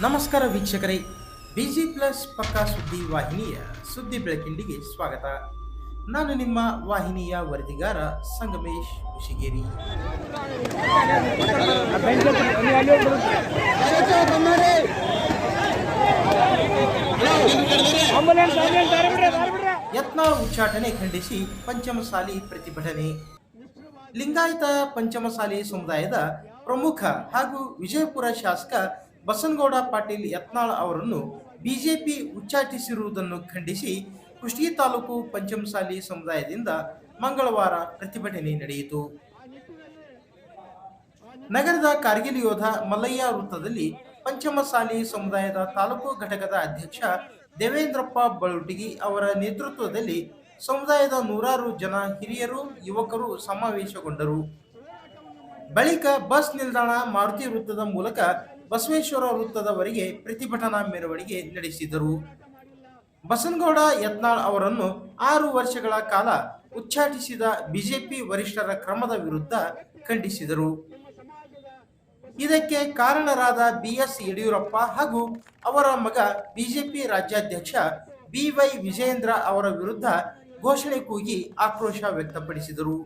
ನಮಸ್ಕಾರ ವೀಕ್ಷಕರೇ. Busy plus ಪಕ್ಕಾ ಸುದ್ದಿ ವಾಹಿನಿಯ ಸುದ್ದಿ ಬೆಳಕಿಂಡಿಗೆ ಸ್ವಾಗತ. ನಾನು ನಿಮ್ಮ ವಾಹಿನಿಯ ವರದಿಗಾರ ಸಂಗಮೇಶ್ ಕುಶಿಗೇರಿ ಯತ್ನ ಉಚ್ಚಾಟನೆ ಖಂಡಿಸಿ ಪಂಚಮಸಾಲಿ ಪ್ರತಿಭಟನೆ. ಲಿಂಗಾಯತ ಪಂಚಮಸಾಲಿ ಸಮುದಾಯದ ಪ್ರಮುಖ ಹಾಗೂ ವಿಜಯಪುರ ಶಾಸಕ ಬಸನಗೌಡ ಪಾಟೀಲ್ ಯತ್ನಾಳ್ ಅವರನ್ನು ಬಿಜೆಪಿ ಉಚ್ಚಾಟಿಸಿರುವುದನ್ನು ಖಂಡಿಸಿ ಕುಷ್ಟಗಿ ತಾಲೂಕು ಪಂಚಮಸಾಲಿ ಸಮುದಾಯದಿಂದ ಮಂಗಳವಾರ ಪ್ರತಿಭಟನೆ ನಡೆಯಿತು. ನಗರದ ಕಾರ್ಗಿಲ್ ಯೋಧ ಮಲ್ಲಯ್ಯ ವೃತ್ತದಲ್ಲಿ ಪಂಚಮಸಾಲಿ ಸಮುದಾಯದ ತಾಲೂಕು ಘಟಕದ ಅಧ್ಯಕ್ಷ ದೇವೇಂದ್ರಪ್ಪ ಬಳುಟಿಗಿ ಅವರ ನೇತೃತ್ವದಲ್ಲಿ ಸಮುದಾಯದ ನೂರಾರು ಜನ ಹಿರಿಯರು, ಯುವಕರು ಸಮಾವೇಶಗೊಂಡರು. ಬಳಿಕ ಬಸ್ ನಿಲ್ದಾಣ ಮಾರುತಿ ವೃತ್ತದ ಮೂಲಕ ಬಸವೇಶ್ವರ ವೃತ್ತದವರೆಗೆ ಪ್ರತಿಭಟನಾ ಮೆರವಣಿಗೆ ನಡೆಸಿದರು. ಬಸನಗೌಡ ಯತ್ನಾಳ್ ಅವರನ್ನು ಆರು ವರ್ಷಗಳ ಕಾಲ ಉಚ್ಚಾಟಿಸಿದ ಬಿಜೆಪಿ ವರಿಷ್ಠರ ಕ್ರಮದ ವಿರುದ್ಧ ಖಂಡಿಸಿದರು. ಇದಕ್ಕೆ ಕಾರಣರಾದ ಬಿಎಸ್ ಯಡಿಯೂರಪ್ಪ ಹಾಗೂ ಅವರ ಮಗ ಬಿಜೆಪಿ ರಾಜ್ಯಾಧ್ಯಕ್ಷ ಬಿವೈ ವಿಜಯೇಂದ್ರ ಅವರ ವಿರುದ್ಧ ಘೋಷಣೆ ಕೂಗಿ ಆಕ್ರೋಶ ವ್ಯಕ್ತಪಡಿಸಿದರು.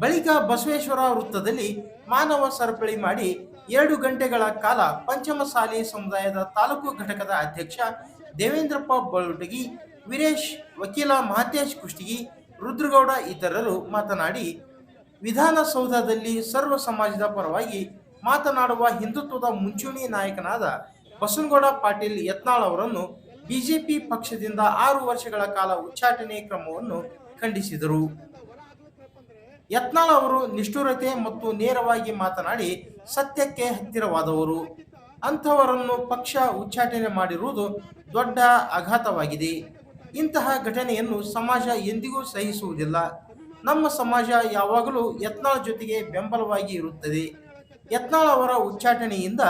ಬಳಿಕ ಬಸವೇಶ್ವರ ವೃತ್ತದಲ್ಲಿ ಮಾನವ ಸರಪಳಿ ಮಾಡಿ ಎರಡು ಗಂಟೆಗಳ ಕಾಲ ಪಂಚಮಸಾಲಿ ಸಮುದಾಯದ ತಾಲೂಕು ಘಟಕದ ಅಧ್ಯಕ್ಷ ದೇವೇಂದ್ರಪ್ಪ ಬಳುಟಗಿ ವೀರೇಶ್ ವಕೀಲ ಮಹತೇಶ್ ಕುಷ್ಟಗಿ, ರುದ್ರಗೌಡ ಇತರರು ಮಾತನಾಡಿ, ವಿಧಾನಸೌಧದಲ್ಲಿ ಸರ್ವ ಸಮಾಜದ ಪರವಾಗಿ ಮಾತನಾಡುವ ಹಿಂದುತ್ವದ ಮುಂಚೂಣಿ ನಾಯಕನಾದ ಬಸನಗೌಡ ಪಾಟೀಲ್ ಯತ್ನಾಳ್ ಅವರನ್ನು ಬಿಜೆಪಿ ಪಕ್ಷದಿಂದ ಆರು ವರ್ಷಗಳ ಕಾಲ ಉಚ್ಚಾಟನೆ ಕ್ರಮವನ್ನು ಖಂಡಿಸಿದರು. ಯತ್ನಾಳ್ ಅವರು ನಿಷ್ಠುರತೆ ಮತ್ತು ನೇರವಾಗಿ ಮಾತನಾಡಿ ಸತ್ಯಕ್ಕೆ ಹತ್ತಿರವಾದವರು. ಅಂಥವರನ್ನು ಪಕ್ಷ ಉಚ್ಚಾಟನೆ ಮಾಡಿರುವುದು ದೊಡ್ಡ ಆಘಾತವಾಗಿದೆ. ಇಂತಹ ಘಟನೆಯನ್ನು ಸಮಾಜ ಎಂದಿಗೂ ಸಹಿಸುವುದಿಲ್ಲ. ನಮ್ಮ ಸಮಾಜ ಯಾವಾಗಲೂ ಯತ್ನಾಳ್ ಜೊತೆಗೆ ಬೆಂಬಲವಾಗಿ ಇರುತ್ತದೆ. ಯತ್ನಾಳ್ ಅವರ ಉಚ್ಚಾಟನೆಯಿಂದ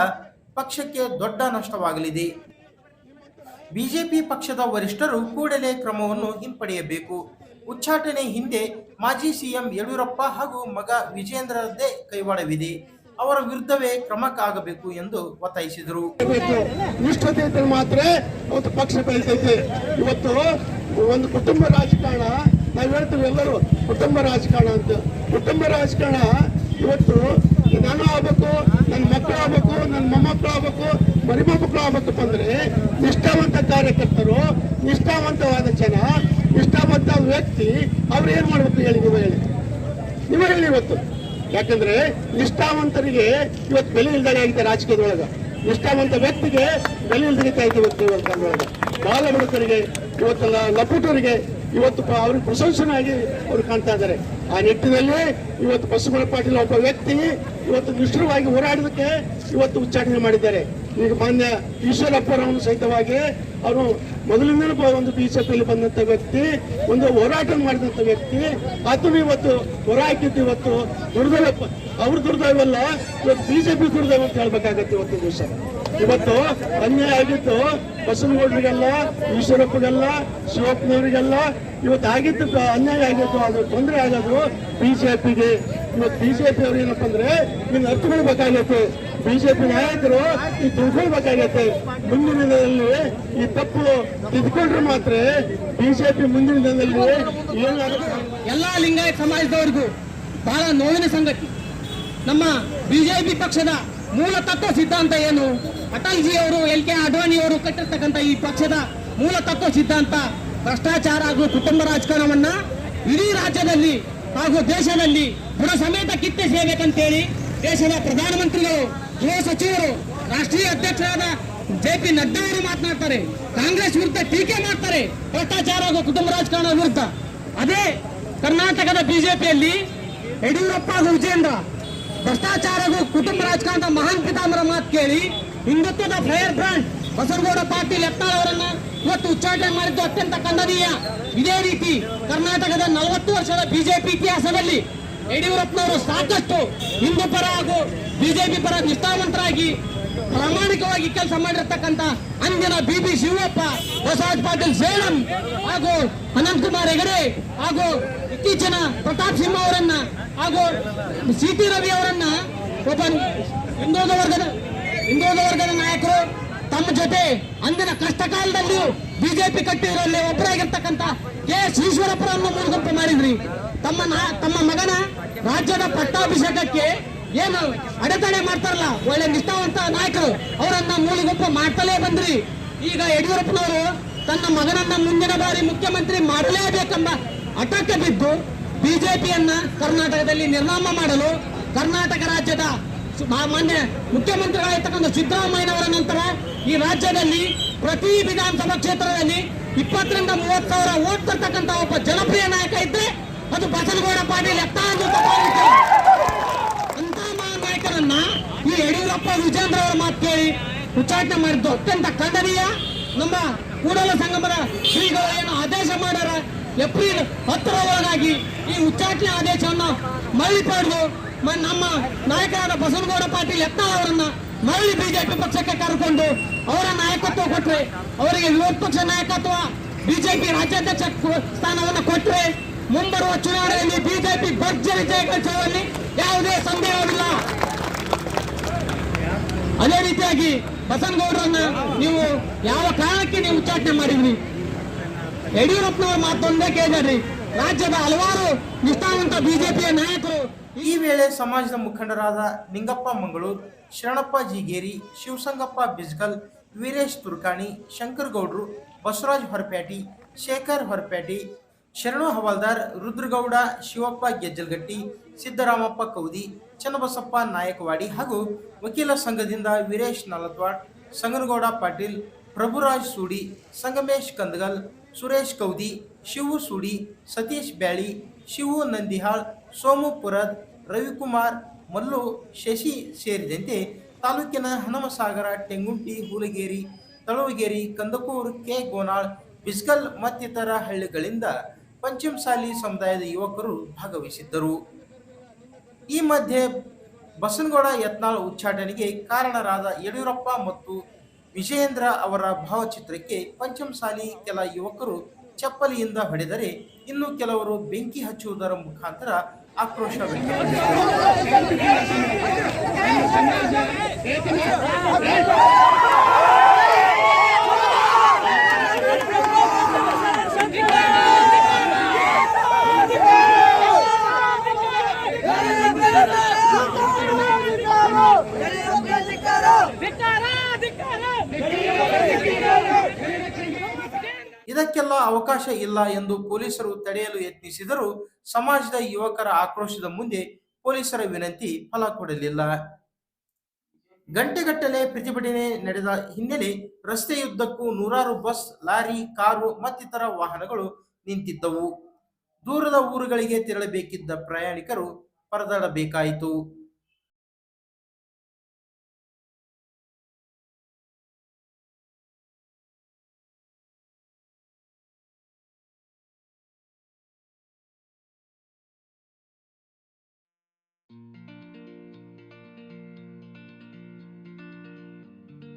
ಪಕ್ಷಕ್ಕೆ ದೊಡ್ಡ ನಷ್ಟವಾಗಲಿದೆ. ಬಿಜೆಪಿ ಪಕ್ಷದ ವರಿಷ್ಠರು ಕೂಡಲೇ ಕ್ರಮವನ್ನು ಹಿಂಪಡೆಯಬೇಕು. ಉಚ್ಚಾಟನೆ ಹಿಂದೆ ಮಾಜಿ ಸಿಎಂ ಯಡಿಯೂರಪ್ಪ ಹಾಗೂ ಮಗ ವಿಜೇಂದ್ರರದ್ದೇ ಕೈವಾಡವಿದೆ. ಅವರ ವಿರುದ್ಧವೇ ಕ್ರಮಕ್ಕಾಗಬೇಕು ಎಂದು ಒತ್ತಾಯಿಸಿದರು. ನಿಷ್ಠತೆ ಮಾತ್ರ ಪಕ್ಷ ಬೆಳಿತೈತೆ. ಇವತ್ತು ಒಂದು ಕುಟುಂಬ ರಾಜಕಾರಣ, ನಾವು ಹೇಳ್ತೀವಿ ಎಲ್ಲರೂ ಕುಟುಂಬ ರಾಜಕಾರಣ ಅಂತ. ಕುಟುಂಬ ರಾಜಕಾರಣ ಇವತ್ತು ನಾನು ಆಗ್ಬೇಕು ನನ್ನ ಮಕ್ಕಳು ಆಗ್ಬೇಕು ನನ್ನ ಮೊಮ್ಮಕ್ಕಳು ಆಗ್ಬೇಕು ಮರಿಮಕ್ಕಳು ಆಗ್ಬೇಕಪ್ಪ ಅಂದ್ರೆ ನಿಷ್ಠಾವಂತ ಕಾರ್ಯಕರ್ತರು, ನಿಷ್ಠಾವಂತವಾದ ಜನ, ನಿಷ್ಠಾವಂತ ವ್ಯಕ್ತಿ, ಅವ್ರು ಏನ್ ಮಾಡ್ಬೇಕು ಹೇಳಿ, ನೀವು ಹೇಳಿ. ನೀವು ಹೇಳಿ ಇವತ್ತು. ಯಾಕಂದ್ರೆ ನಿಷ್ಠಾವಂತರಿಗೆ ಇವತ್ತು ಬೆಲೆ ಇಲ್ದಾಗ ಆಗಿದೆ ರಾಜಕೀಯದೊಳಗ. ನಿಷ್ಠಾವಂತ ವ್ಯಕ್ತಿಗೆ ಬೆಲೆ ಇಲ್ದಂಗೆ ಆಯ್ತು ಇವತ್ತು ಇವತ್ತು ಕಾಲದೊಳಗ ಬಾಲ ಬಡತರಿಗೆ ಇವತ್ತು ಲಪುಟರಿಗೆ ಇವತ್ತು ಅವ್ರಿಗೆ ಪ್ರಶಂಸನಾಗಿ ಅವ್ರು ಕಾಣ್ತಾ ಇದ್ದಾರೆ. ಆ ನಿಟ್ಟಿನಲ್ಲಿ ಇವತ್ತು ಬಸವಣ್ಣ ಪಾಟೀಲ್ ಒಬ್ಬ ವ್ಯಕ್ತಿ ಇವತ್ತು ನಿಷ್ಠುರವಾಗಿ ಹೋರಾಡೋದಕ್ಕೆ ಇವತ್ತು ಉಚ್ಚಾಟನೆ ಮಾಡಿದ್ದಾರೆ. ಈಗ ಮಾನ್ಯ ಈಶ್ವರಪ್ಪರವನು ಸಹಿತವಾಗಿ ಅವರು ಮೊದಲಿಂದಲೂ ಬ- ಒಂದು ಬಿಜೆಪಿಯಲ್ಲಿ ಬಂದಂತ ವ್ಯಕ್ತಿ, ಒಂದು ಹೋರಾಟ ಮಾಡಿದಂತ ವ್ಯಕ್ತಿ. ಅದನ್ನು ಇವತ್ತು ಹೊರ ಹಾಕಿದ್ದು ಇವತ್ತು ದುರ್ದೈವ ಅವ್ರ ದುರ್ದೈವಲ್ಲ, ಇವತ್ತು ಬಿಜೆಪಿ ದುರ್ದೈವ ಅಂತ ಹೇಳ್ಬೇಕಾಗತ್ತೆ ಇವತ್ತು ದಿವಸ. ಇವತ್ತು ಅನ್ಯಾಯ ಆಗಿತ್ತು. ಬಸವನಗೌಡರಿಗೆಲ್ಲ ಈಶ್ವರಪ್ಪಗೆಲ್ಲ ಶಿವಪ್ಪನವರಿಗೆಲ್ಲ ಇವತ್ತು ಆಗಿದ್ದು ಅನ್ಯಾಯ ಆಗಿತ್ತು ಅದು ತೊಂದರೆ ಆಗೋದು ಬಿಜೆಪಿಗೆ. ಇವತ್ತು ಬಿಜೆಪಿ ಅವ್ರು ಏನಪ್ಪ ಅಂದ್ರೆ ಇನ್ನು ಅರ್ಥಕೊಳ್ಬೇಕಾಗತ್ತೆ ಬಿಜೆಪಿ ನಾಯಕರು ಈ ತಿಳ್ಕೊಳ್ಬೇಕಾಗತ್ತೆ ಮುಂದಿನ ದಿನದಲ್ಲಿ ಈ ತಪ್ಪು ತಿದ್ಕೊಂಡ್ರೆ ಮಾತ್ರ ಬಿಜೆಪಿ ಮುಂದಿನ ದಿನದಲ್ಲಿ ಎಲ್ಲಾ ಲಿಂಗಾಯತ ಸಮಾಜದವರಿಗೂ ಬಹಳ ನೋವಿನ ಸಂಗತಿ. ನಮ್ಮ ಬಿಜೆಪಿ ಪಕ್ಷದ ಮೂಲ ತತ್ವ ಸಿದ್ಧಾಂತ ಏನು? ಅಟಲ್ ಜಿ ಅವರು, ಎಲ್ ಕೆ ಅಡ್ವಾಣಿ ಅವರು ಕಟ್ಟಿರ್ತಕ್ಕಂಥ ಈ ಪಕ್ಷದ ಮೂಲ ತತ್ವ ಸಿದ್ಧಾಂತ ಭ್ರಷ್ಟಾಚಾರ ಹಾಗೂ ಕುಟುಂಬ ರಾಜಕಾರಣವನ್ನ ಇಡೀ ರಾಜ್ಯದಲ್ಲಿ ಹಾಗೂ ದೇಶದಲ್ಲಿ ಬುಡ ಸಮೇತ ಕಿತ್ತೆಸೇಬೇಕಂತೇಳಿ ದೇಶದ ಪ್ರಧಾನಮಂತ್ರಿಗಳು ಗೃಹ ಸಚಿವರು ರಾಷ್ಟ್ರೀಯ ಅಧ್ಯಕ್ಷರಾದ ಜೆ ಪಿ ನಡ್ಡಾ ಅವರು ಮಾತನಾಡ್ತಾರೆ. ಕಾಂಗ್ರೆಸ್ ವಿರುದ್ಧ ಟೀಕೆ ಮಾಡ್ತಾರೆ. ಭ್ರಷ್ಟಾಚಾರ ಹಾಗೂ ಕುಟುಂಬ ರಾಜಕಾರಣ ವಿರುದ್ಧ. ಅದೇ ಕರ್ನಾಟಕದ ಬಿಜೆಪಿಯಲ್ಲಿ ಯಡಿಯೂರಪ್ಪ ಹಾಗೂ ವಿಜೇಂದ್ರ ಭ್ರಷ್ಟಾಚಾರ ಹಾಗೂ ಕುಟುಂಬ ರಾಜಕಾರಣದ ಮಹಾನ್ ಪಿತಾಮರ ಮಾತು ಕೇಳಿ ಹಿಂದುತ್ವದ ಫೈರ್ ಬ್ರಾಂಡ್ ಬಸವಗೌಡ ಪಾಟೀಲ್ ಯತ್ನಾಳ್ ಅವರನ್ನ ಇವತ್ತು ಉಚ್ಚಾಟನೆ ಮಾಡಿದ್ದು ಅತ್ಯಂತ ಖಂಡನೀಯ. ಇದೇ ರೀತಿ ಕರ್ನಾಟಕದ ನಲವತ್ತು ವರ್ಷದ ಬಿಜೆಪಿ ಇತಿಹಾಸದಲ್ಲಿ ಯಡಿಯೂರಪ್ಪನವರು ಸಾಕಷ್ಟು ಹಿಂದೂ ಪರ ಹಾಗೂ ಬಿಜೆಪಿ ಪರ ನಿಷ್ಠಾವಂತರಾಗಿ ಪ್ರಾಮಾಣಿಕವಾಗಿ ಕೆಲಸ ಮಾಡಿರ್ತಕ್ಕಂಥ ಅಂದಿನ ಬಿ ಬಿ ಶಿವಪ್ಪ, ಬಸವರಾಜ್ ಪಾಟೀಲ್, ಸೇಲಂ ಹಾಗೂ ಅನಂತಕುಮಾರ್ ಹೆಗಡೆ ಹಾಗೂ ಇತ್ತೀಚಿನ ಪ್ರತಾಪ್ ಸಿಂಹ ಅವರನ್ನ ಹಾಗೂ ಸಿ ಟಿ ರವಿ ಅವರನ್ನ ಒಬ್ಬ ಹಿಂದೂ ವರ್ಗದ ಹಿಂದೂ ವರ್ಗದ ನಾಯಕರು ತಮ್ಮ ಜೊತೆ ಅಂದಿನ ಕಷ್ಟ ಕಾಲದಲ್ಲಿಯೂ ಬಿಜೆಪಿ ಕಟ್ಟಿರೋಲ್ಲಿ ಒಬ್ಬರಾಗಿರ್ತಕ್ಕಂಥ ಕೆ ಎಸ್ ಈಶ್ವರಪ್ಪರನ್ನು ಮೂಲಗುಂಪು ಮಾಡಿದ್ರಿ. ತಮ್ಮ ತಮ್ಮ ಮಗನ ರಾಜ್ಯದ ಪಟ್ಟಾಭಿಷೇಕಕ್ಕೆ ಏನು ಅಡೆತಡೆ ಮಾಡ್ತಾರಲ್ಲ, ಒಳ್ಳೆ ನಿಷ್ಠಾವಂತ ನಾಯಕರು, ಅವರನ್ನ ಮೂಲಗುಂಪು ಮಾಡ್ತಲೇ ಬಂದ್ರಿ. ಈಗ ಯಡಿಯೂರಪ್ಪನವರು ತನ್ನ ಮಗನನ್ನ ಮುಂದಿನ ಬಾರಿ ಮುಖ್ಯಮಂತ್ರಿ ಮಾಡಲೇಬೇಕೆಂಬ ಹಠಕ್ಕೆ ಬಿದ್ದು ಬಿಜೆಪಿಯನ್ನ ಕರ್ನಾಟಕದಲ್ಲಿ ನಿರ್ನಾಮ ಮಾಡಲು ಕರ್ನಾಟಕ ರಾಜ್ಯದ ಮಾನ್ಯ ಮುಖ್ಯಮಂತ್ರಿಗಳಾಗಿರ್ತಕ್ಕಂಥ ಸಿದ್ದರಾಮಯ್ಯನವರ ನಂತರ ಈ ರಾಜ್ಯದಲ್ಲಿ ಪ್ರತಿ ವಿಧಾನಸಭಾ ಕ್ಷೇತ್ರದಲ್ಲಿ ಇಪ್ಪತ್ತರಿಂದ ಮೂವತ್ತು ಸಾವಿರ ಓಟ್ ತರ್ತಕ್ಕಂಥ ಒಬ್ಬ ಜನಪ್ರಿಯ ನಾಯಕ ಇದ್ರೆ ಅದು ಬಸನಗೌಡ ಪಾಟೀಲ್ ಎತ್ತ ಅಂತ ನಾಯಕರನ್ನ ಈ ಯಡಿಯೂರಪ್ಪ ವಿಜೇಂದ್ರ ಅವರ ಮಾತು ಕೇಳಿ ಉಚ್ಚಾಟನೆ ಮಾಡಿದ್ದು ಅತ್ಯಂತ ಖಂಡನೀಯ. ನಮ್ಮ ಕೂಡಲ ಸಂಗಮದ ಶ್ರೀಗಳು ಏನು ಆದೇಶ ಮಾಡ್ಯಾರ ಏಪ್ರಿಲ್ ಹತ್ತರ ಒಳಗಾಗಿ ಈ ಉಚ್ಚಾಟನೆ ಆದೇಶವನ್ನು ಮರಳಿ ಪಡೆದು ನಮ್ಮ ನಾಯಕರಾದ ಬಸವನಗೌಡ ಪಾಟೀಲ್ ಯತ್ನಾಳ್ ಅವರನ್ನ ಮರಳಿ ಬಿಜೆಪಿ ಪಕ್ಷಕ್ಕೆ ಕರೆಕೊಂಡು ಅವರ ನಾಯಕತ್ವ ಕೊಟ್ಟರೆ ಅವರಿಗೆ ವಿರೋಧ ಪಕ್ಷ ನಾಯಕತ್ವ, ಬಿಜೆಪಿ ರಾಜ್ಯಾಧ್ಯಕ್ಷ ಸ್ಥಾನವನ್ನು ಕೊಟ್ರೆ ಮುಂಬರುವ ಚುನಾವಣೆಯಲ್ಲಿ ಬಿಜೆಪಿ ಭರ್ಜರಿ ಜಯಗಳಿಸುವಲ್ಲಿ ಯಾವುದೇ ಸಂದೇಹವಿಲ್ಲ. ಅದೇ ರೀತಿಯಾಗಿ ಬಸನಗೌಡರನ್ನ ನೀವು ಯಾವ ಕಾರಣಕ್ಕೆ ನೀವು ಉಚ್ಚಾಟನೆ ಮಾಡಿದ್ರಿ? ಯಡಿಯೂರಪ್ಪನವರು ಮಾತೊಂದೇ ಕೇಳಿದ್ರಿ ರಾಜ್ಯದ ಹಲವಾರು ನಿಷ್ಠಾವಂತ ಬಿಜೆಪಿಯ ನಾಯಕರು ಈ ವೇಳೆ ಸಮಾಜದ ಮುಖಂಡರಾದ ನಿಂಗಪ್ಪ ಮಂಗಳೂರು, ಶರಣಪ್ಪ ಜಿಗೇರಿ, ಶಿವಸಂಗಪ್ಪ ಬಿಜ್ಗಲ್ ವೀರೇಶ್ ತುರ್ಕಾಣಿ ಶಂಕರ್ ಗೌಡ್ರು ಬಸವರಾಜ್ ಹೊರಪೇಟಿ, ಶೇಖರ್ ಹೊರಪೇಟಿ ಶರಣು ಹವಾಲ್ದಾರ್ ರುದ್ರಗೌಡ, ಶಿವಪ್ಪ ಗೆಜ್ಜಲ್ಗಟ್ಟಿ, ಸಿದ್ದರಾಮಪ್ಪ ಕೌದಿ, ಚನ್ನಬಸಪ್ಪ ನಾಯಕವಾಡಿ ಹಾಗೂ ವಕೀಲ ಸಂಘದಿಂದ ವೀರೇಶ್ ನಾಲತ್ವಾಡ್ ಸಂಗನಗೌಡ ಪಾಟೀಲ್, ಪ್ರಭುರಾಜ್ ಸೂಡಿ, ಸಂಗಮೇಶ್ ಕಂದಗಲ್, ಸುರೇಶ್ ಕೌದಿ, ಶಿವು ಸೂಡಿ, ಸತೀಶ್ ಬ್ಯಾಳಿ, ಶಿವು ನಂದಿಹಾಳ್, ಸೋಮು ಪುರದ್, ರವಿಕುಮಾರ್, ಮಲ್ಲು ಶಶಿ ಸೇರಿದಂತೆ ತಾಲೂಕಿನ ಹನುಮಸಾಗರ, ಟೆಂಗುಂಟಿ, ಹೂಲಗೇರಿ, ತಳುವಗೇರಿ, ಕಂದಕೂರು, ಕೆ ಗೋನಾಳ್, ಬಿಸ್ಗಲ್ ಮತ್ತಿತರ ಹಳ್ಳಿಗಳಿಂದ ಪಂಚಮಸಾಲಿ ಸಮುದಾಯದ ಯುವಕರು ಭಾಗವಹಿಸಿದ್ದರು. ಈ ಮಧ್ಯೆ ಬಸನಗೌಡ ಯತ್ನಾಳ್ ಉಚ್ಚಾಟನೆಗೆ ಕಾರಣರಾದ ಯಡಿಯೂರಪ್ಪ ಮತ್ತು ವಿಜಯೇಂದ್ರ ಅವರ ಭಾವಚಿತ್ರಕ್ಕೆ ಪಂಚಮಸಾಲಿ ಕೆಲ ಯುವಕರು ಚಪ್ಪಲಿಯಿಂದ ಹೊಡೆದರೆ ಇನ್ನು ಕೆಲವರು ಬೆಂಕಿ ಹಚ್ಚುವುದರ ಮುಖಾಂತರ ಆಕ್ರೋಶ ವ್ಯಕ್ತಪಡಿಸಿದರು. ಇದಕ್ಕೆಲ್ಲ ಅವಕಾಶ ಇಲ್ಲ ಎಂದು ಪೊಲೀಸರು ತಡೆಯಲು ಯತ್ನಿಸಿದರೂ ಸಮಾಜದ ಯುವಕರ ಆಕ್ರೋಶದ ಮುಂದೆ ಪೊಲೀಸರ ವಿನಂತಿ ಫಲ ಕೊಡಲಿಲ್ಲ. ಗಂಟೆಗಟ್ಟಲೆ ಪ್ರತಿಭಟನೆ ನಡೆದ ಹಿನ್ನೆಲೆ ರಸ್ತೆಯುದ್ದಕ್ಕೂ ನೂರಾರು ಬಸ್, ಲಾರಿ, ಕಾರು ಮತ್ತಿತರ ವಾಹನಗಳು ನಿಂತಿದ್ದವು. ದೂರದ ಊರುಗಳಿಗೆ ತೆರಳಬೇಕಿದ್ದ ಪ್ರಯಾಣಿಕರು ಪರದಾಡಬೇಕಾಯಿತು.